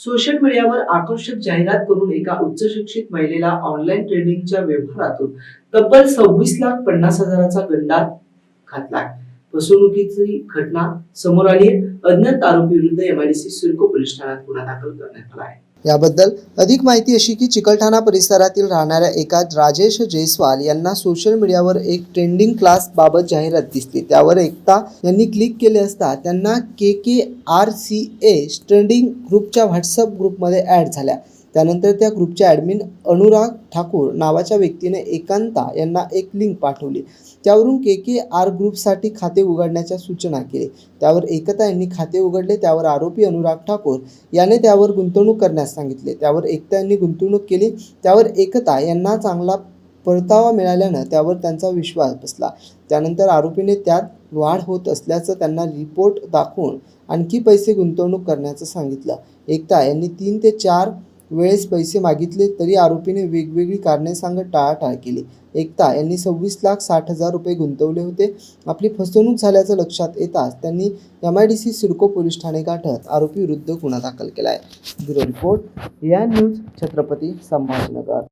Social मीडियावर आकर्षक जाहिरात करून एका उच्च शिक्षित महिलेला ऑनलाईन ट्रेडिंगच्या व्यवहारातून तब्बल सव्वीस लाख पन्नास हजाराचा गंडा घातलाय फसवणुकीची घटना समोर आली अज्ञात आरोपी विरुद्ध एमआयडीसी सिडको पोलीस ठाण्यात गुन्हा दाखल करण्यात आला आहे. याबद्दल अधिक माहिती अशी की चिकलठाणा परिसरातील राहणाऱ्या एका राजेश जयस्वाल यांना सोशल मीडियावर एक ट्रेंडिंग क्लास बाबत जाहिरात दिसली. त्यावर एकता यांनी क्लिक केले असता त्यांना K K R C A trending ग्रुपच्या व्हॉट्सअप ग्रुपमध्ये ॲड झाल्या. त्यानंतर त्या ग्रुपच्या ॲडमिन अनुराग ठाकूर नावाच्या व्यक्तीने एकांता यांना एक लिंक पाठवली. त्यावरून के के आर ग्रुपसाठी खाते उघडण्याच्या सूचना केली त्यावर एकता यांनी खाते उघडले त्यावर आरोपी अनुराग ठाकूर याने त्यावर गुंतवणूक करण्यास सांगितले. त्यावर एकता यांनी गुंतवणूक केली. त्यावर एकता यांना चांगला परतावा मिळाल्यानं त्यावर त्यांचा विश्वास बसला. त्यानंतर आरोपीने त्यात वाढ होत असल्याचं त्यांना रिपोर्ट दाखवून आणखी पैसे गुंतवणूक करण्याचं सांगितलं. एकता यांनी तीन ते चार वेळेस पैसे मागितले तरी आरोपीने वेगवेगळी कारणे सांगत टाळाटाळ केली. एकता यांनी सव्वीस लाख साठ हजार रुपये गुंतवले होते. आपली फसवणूक झाल्याचं लक्षात येताच त्यांनी M I D C CIDCO police Thane गाठत आरोपी विरुद्ध गुन्हा दाखल केला आहे ब्युरो रिपोर्ट या न्यूज छत्रपती संभाजीनगर.